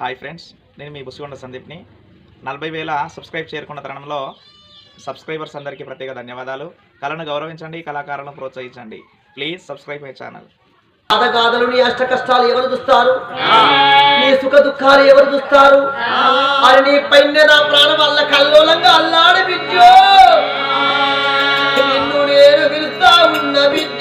Hi friends నేను మీ బుసిగొండ సందీప్ని. నలభై వేల సబ్స్క్రైబ్ చేరుకున్న తరుణంలో సబ్స్క్రైబర్స్ అందరికీ ప్రత్యేక ధన్యవాదాలు. కళను గౌరవించండి కళాకారులను ప్రోత్సహించండి. Please subscribe my channel. బాధగాథలు నీ అష్ట కష్టాలు ఎవరు చూస్తారు? నీ సుఖ దుఃఖాలు ఎవరు చూస్తారు? అని నీ పైన నా ప్రాణం వల్ల కల్లోలంగా అల్లాడి బిడ్డ నిన్ను నేను పిలుస్తా ఉన్న బిడ్డ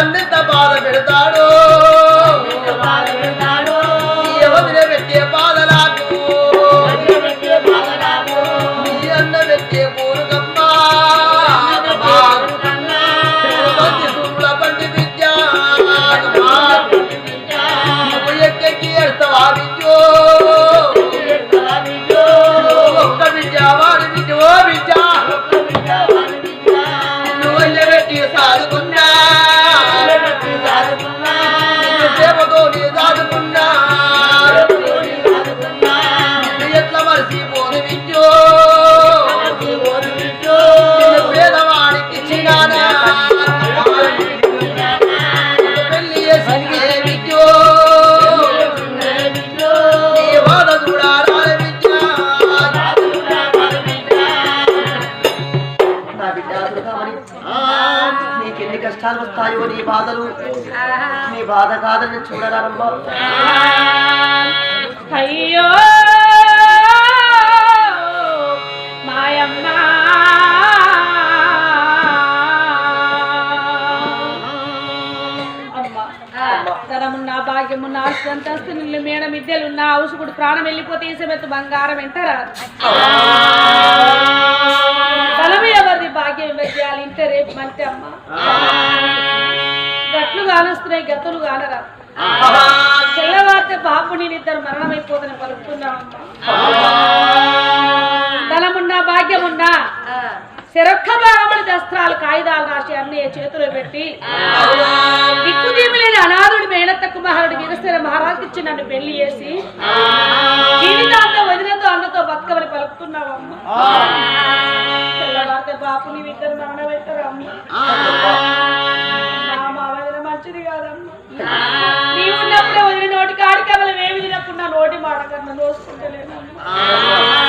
నీ అన్నెంత బాధ పెడతాడో చూడరారమ్మా అయ్యో! మాయమ్మ! ధనమున్న భాగ్యమున్న ఆస్తి అంతస్తు నిల్లు మేడ మిద్దెలున్న ఔషకుడు ప్రాణం వెళ్ళిపోతే ఈసమెత్తు బంగారం ఎంతరా ధనము ఎవరిది? భాగ్యం వెయ్యాలి. ఇంత రేపు మంచి అమ్మ. గట్లు కానొస్తున్నాయి గతులు కానరా తెల్లవారితే బాబుని ఇద్దరు మరణమైపోదని పలుకుతున్నామమ్మా ధనమున్నా భాగ్యమున్నా శరొక్క దస్త్రాలు కాగితాలు రాసి అన్నయ్య చేతిలో పెట్టి దిక్కుదీమి లేని అనాథుడి మేనత్త కుమారుడు వీరస్థిర మహారాజు ఇచ్చి నన్ను పెళ్ళి చేసి జీవితాంతం వదినతో అన్నతో బతకమని పలుకుతున్నావమ్మా బాపు నీ ఇద్దరు నోటి మాట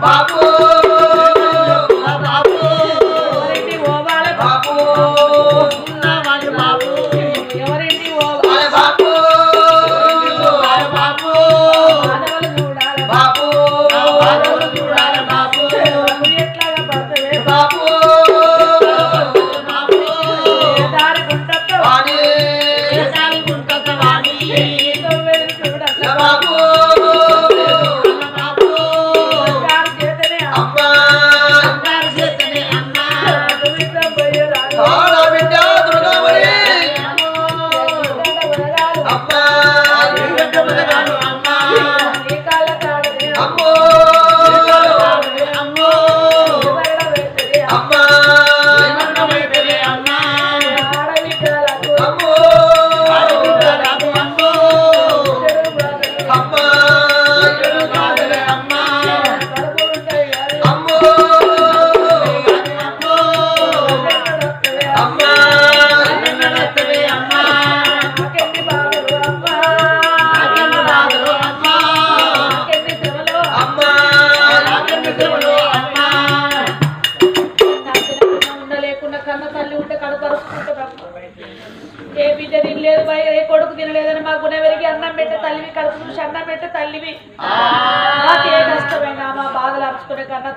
baba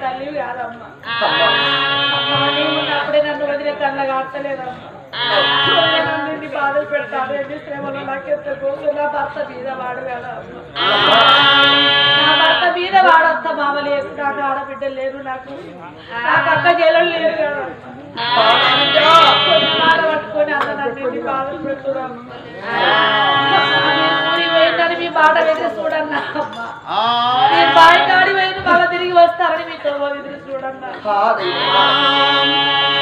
తల్లివి కాదమ్మా. ఉన్నప్పుడే నన్ను వదిలే కన్న కాస్తలేదమ్మా. నన్ను బాధలు పెడతాను ఎన్ని శ్రమలు నాకెంత గోసు నా భర్త మీద వాడు. నా భర్త మీద వాడంత మామ లేదు నాకు ఆడబిడ్డ లేదు నాకు. నాకు అక్క జైలు లేదు కదా. కొన్ని మాట పట్టుకొని అన్న నన్ను ఎన్ని బాధలు పెడుతున్నాను మీ మాట చూడన్నా నేను బాయి కాడి 다되는 거.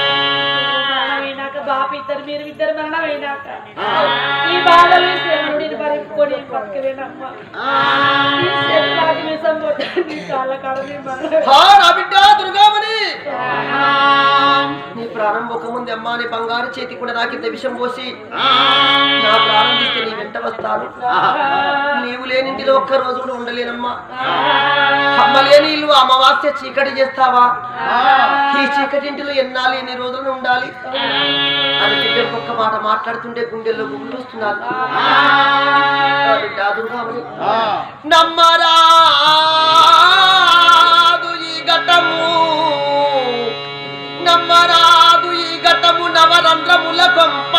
ఇద్దరు మీరు ఇద్దరు ఈ బాధలు భరించుకొని బతకలేనమ్మా విషం మరణం నా దుర్గామణి! ఒక ముందు అమ్మా నీ బంగారు చేతి కూడా నాకింత విషం పోసి. నా ప్రాణం తీస్తే నీ వెంట వస్తాను. నీవు లేనింటిలో ఒక్క రోజు కూడా ఉండలేనమ్మా. అమ్మ లేని ఇల్లు అమావాస్య చీకటి చేస్తావా? ఈ చీకటి ఇంటిలో ఎన్నాళ్ళు ఎన్ని రోజులు ఉండాలి? అని చెప్పి ఒక్క మాట మాట్లాడుతుంటే గుండెల్లో గుళ్ళు వస్తున్నారు బిడ్డ నమ్మరాదు ఈ ఘటము. నమ్మరాదు ఈ ఘటము నవరంధ్రముల కొంప.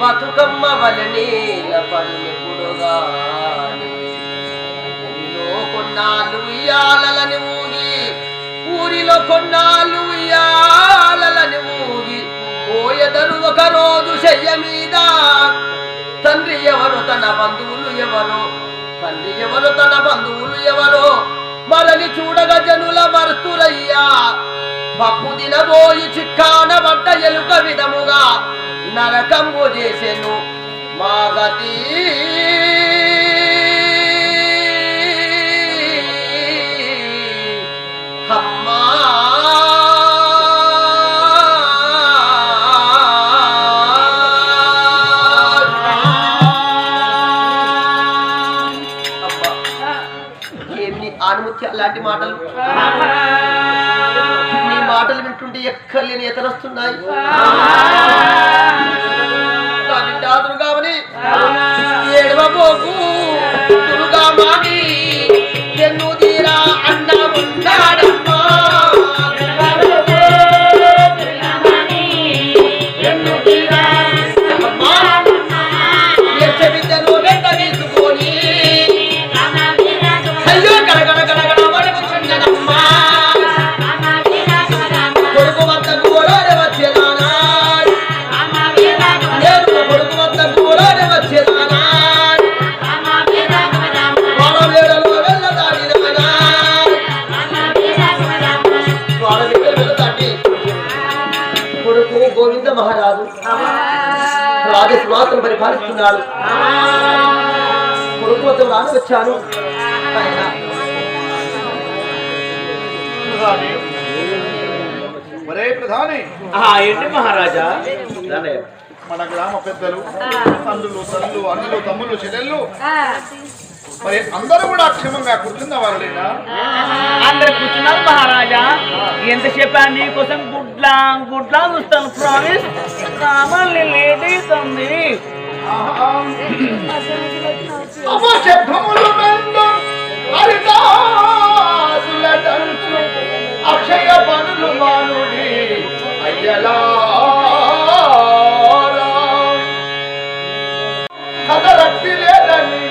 బతుకమ్మ వలనీల పరునిపుడుగా ఊరిలో కొన్నాళ్ళు ఉయ్యాలని ఊగి ఊరిలో కొన్నాళ్ళు ఉయ్యాలని తన బంధువులు ఎవరు? తండ్రి ఎవరు తన బంధువులు ఎవరో? మరలి చూడగ జనుల మరుతురయ్యా పప్పు దినబోయి చిక్కాన బట్ట ఎలుక విధముగా నరకము చేసెను. మా ఆనుమత్య లాంటి మాటలు. నీ మాటలు వింటుంటే ఎక్కర్లేని ఎతరొస్తున్నాయి. పరిపాలిస్తున్నాడు కొడుకు వద్ద రాని వచ్చాను ఏంటి మహారాజా? మన గ్రామ పెద్దలు తండ్రులు తల్లులు అన్నలు తమ్ముళ్ళు చెల్లెళ్ళు. మరి అందరూ కూడా క్షేమంగా కూర్చున్న వారులేనా? అందరు కూర్చున్నారు మహారాజా. ఎంతసేపు నీ కోసం గుడ్లా గుడ్లా చూస్తాను ప్రామిస్ కావాలి లేట్ అవుతుంది అపశబ్దములు మెందు హరిదాసులటంచు అక్షయ పనులు మానుడి అయ్యలారా. కథరక్తి లేదని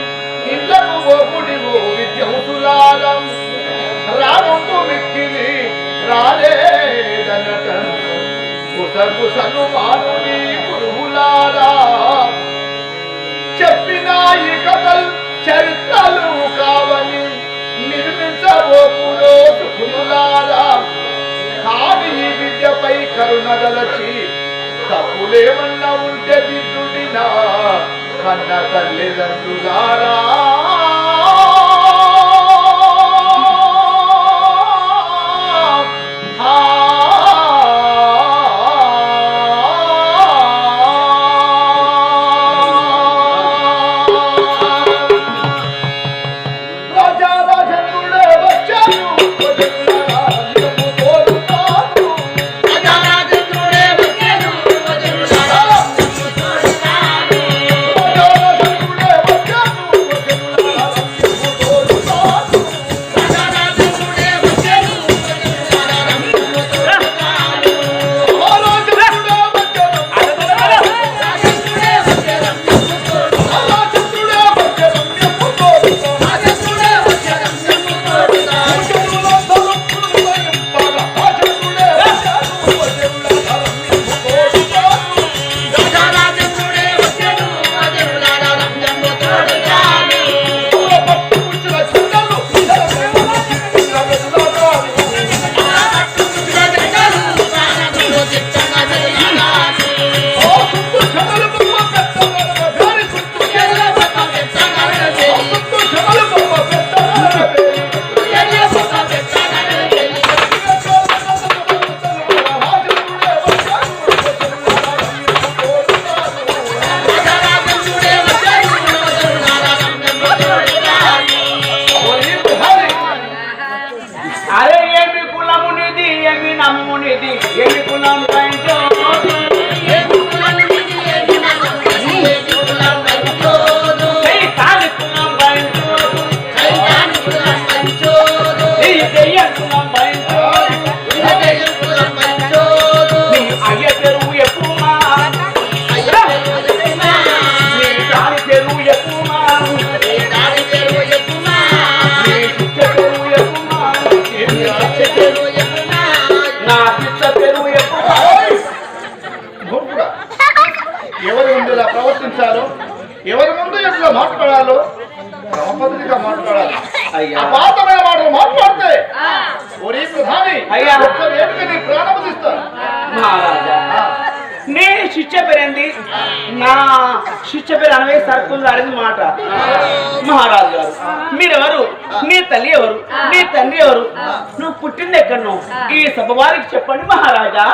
ఇంట్లకు ఓపుడి ఓ విద్యములారం రాముకు మిక్కిలి రాలేదనట. కుసకుసను మానుడి పురుగులారా. చెప్పిన ఈ కథలు చరిత్రలు కావని నిర్మించబోకులో సుఖములారా. కాని ఈ విద్యపై కరుణగలచి తప్పులేమన్నా ఉంటే దిద్దుడినా కన్న తల్లిదండ్రులారా মনে দিক এ কোনাম ఎవరి ముందు ఇలా ప్రవర్తించాలో ఎవరి ముందు ఎట్లా మాట్లాడాలో క్రమపద్ధతిగా మాట్లాడాలి. అయ్యా. అపాతమైన మాటలు మాట్లాడితే ఒరే ప్రధాని అయ్యా. నీ ప్రాణము తీస్తాను మహారాజా. నీ శిక్ష పేరేంది? నా శిక్ష పేరు అనవే సర్కుల్ అడిగిన మాట. మహారాజు గారు మీరెవరు? నీ తల్లి ఎవరు? నీ తండ్రి ఎవరు? నువ్వు పుట్టింది ఎక్కడను ఈ సభ వారికి చెప్పండి మహారాజా.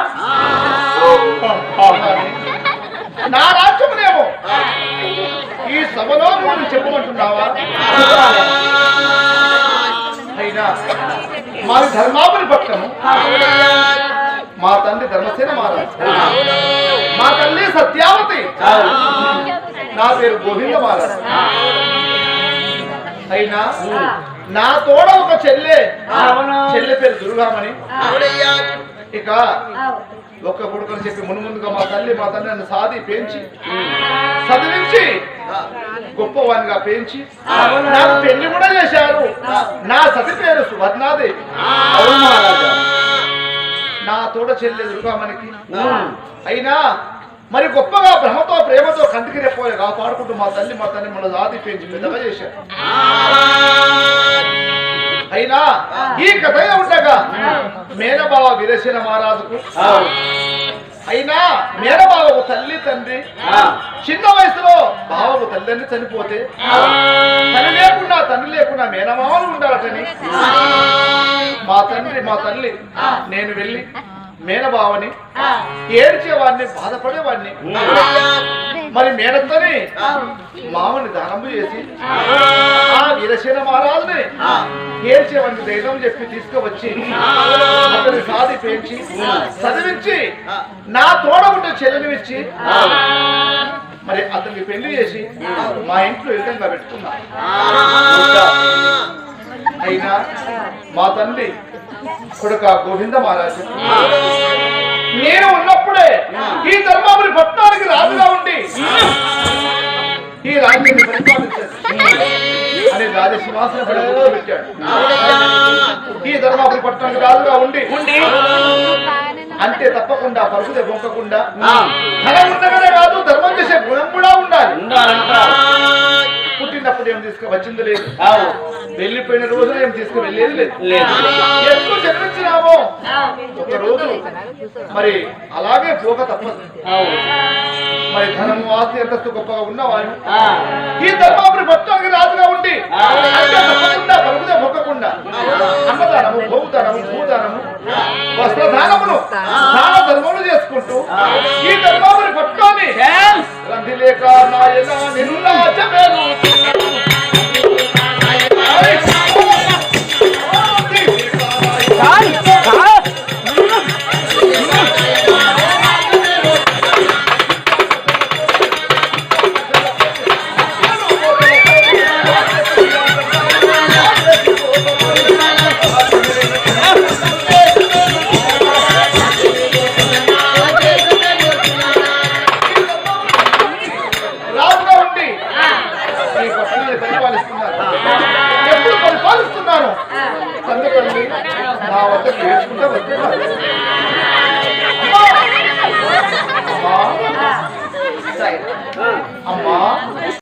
నా రాజ్యమునేమో? ఈ సభలో నువ్వు చెప్పమంటున్నావా? అయినా మాది ధర్మాపురి పక్షము మా తండ్రి ధర్మసేన మహారాజ్. మా తల్లి సత్యావతి. నా పేరు గోవింద మహారాజ్. అయినా నా తోడ ఒక చెల్లె. చెల్లె పేరు దుర్గామణి. ఇక ఒక్క కొడుకుని చెప్పి మును ముందుగా మా తల్లి మా తల్లి నన్ను సాది పెంచి చదివించి గొప్పవానిగా పెంచి నాకు పెళ్ళి కూడా చేశారు. నా సతి పేరు సువర్ణాదేవి. అవును నా తోడ చెల్లెలు దుర్గామణికి. అయినా మరి గొప్పగా బ్రహ్మతో ప్రేమతో కంటికి రెప్పోయి కాపాడుకుంటూ మా తల్లి మా తల్లి మన జాతి పెంచి పెద్దగా చేశారు. అయినా ఈ కథ ఉండగా మేనబావ విరసిన మహారాజుకు అయినా మేనబావకు తల్లి తండ్రి చిన్న వయసులో బావకు తల్లిదండ్రి చనిపోతే తల్లి లేకుండా తండ్రి లేకుండా మేనమామలు ఉండాలటని. మా తండ్రి మా తల్లి నేను వెళ్ళి మేనబావని ఏడ్చేవాడిని బాధపడేవాడిని. మరి మేనత్తని మామని దానము చేసి ఆ. వీరసేన మహారాజుని ఏడ్చేవంటి ధైర్యం చెప్పి తీసుకువచ్చి అతని సాది పెంచి చదివించి నా తోడబుట్ట చెల్లెనిచ్చి మరి అతనికి పెళ్ళి చేసి మా ఇంట్లో విధంగా పెట్టుకున్నా. అయినా మా తండ్రి కొడుక గోవింద మహారాజు. నేను ఉన్నప్పుడే ఈ ధర్మాపురి పట్టణానికి రాజుగా ఉండి ఈ రాజ్యాన్ని పరిపాలించాడు అని రాజసింహాసన పడి పెట్టాడు. ఈ ధర్మాపురి పట్టణానికి రాజుగా ఉండి అంతే తప్పకుండా పరుగుదే బొక్కకుండా ధనం ఉండగానే కాదు ధర్మం చేసే గుణం కూడా ఉండాలి. తీసుకు వచ్చింది లేదు. వెళ్ళిపోయిన రోజున ఏం తీసుకు వెళ్ళేది లేదు. ఎప్పుడు జన్మించినామో ఒక రోజు మరి అలాగే పోక తప్పదు. మరి ధనము ఆస్తి అంతస్తు గొప్పగా ఉన్నవాడు ఆ. ఈ ధర్మాపురి భక్తునికి రాజుగా ఉండి తప్పకుండా పరుగుదే మొక్కకుండా అన్నదానము భూదానము భూదానము వస్త్రదానమును దాన ధర్మములు చేసుకుంటూ ఈ ధర్మాపురి భక్తుని ఛాన్స్. రంది లేక నాయన నిన్ను